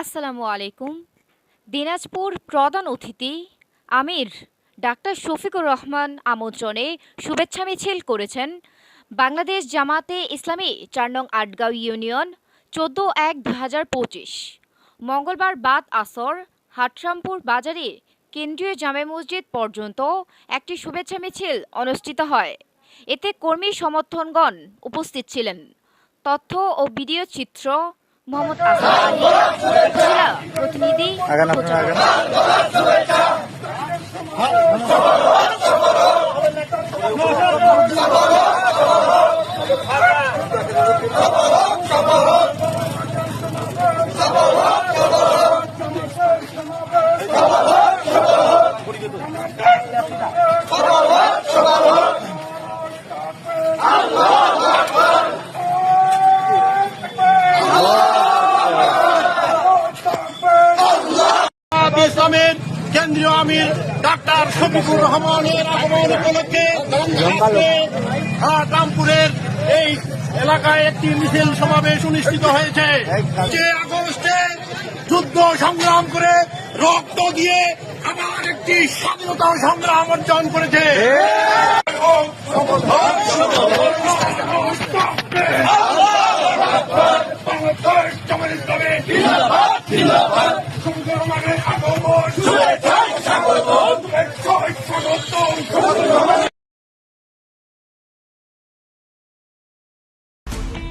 আসসালামু আলাইকুম। দিনাজপুর প্রধান অতিথি আমির ডাক্তার শফিকুর রহমান আমন্ত্রণে শুভেচ্ছা মিছিল করেছেন বাংলাদেশ জামাতে ইসলামী চার নং আটগাঁও ইউনিয়ন চোদ্দ এক দু হাজার পঁচিশ। মঙ্গলবার বাদ আসর হাটরামপুর বাজারে কেন্দ্রীয় জামে মসজিদ পর্যন্ত একটি শুভেচ্ছা মিছিল অনুষ্ঠিত হয়। এতে কর্মী সমর্থনগণ উপস্থিত ছিলেন। তথ্য ও ভিডিও চিত্র মোহাম্মদ আসাদ আলী জেলা প্রতিনিধি আগান কেন্দ্রীয় আমির ডাক্তার শফিকুর রহমানের আগমন উপলক্ষে রামপুরের এই এলাকায় একটি মিছিল সমাবেশ অনুষ্ঠিত হয়েছে। যে আগস্টে যুদ্ধ সংগ্রাম করে রক্ত দিয়ে আবার একটি স্বাধীনতা সংগ্রাম অর্জন করেছে।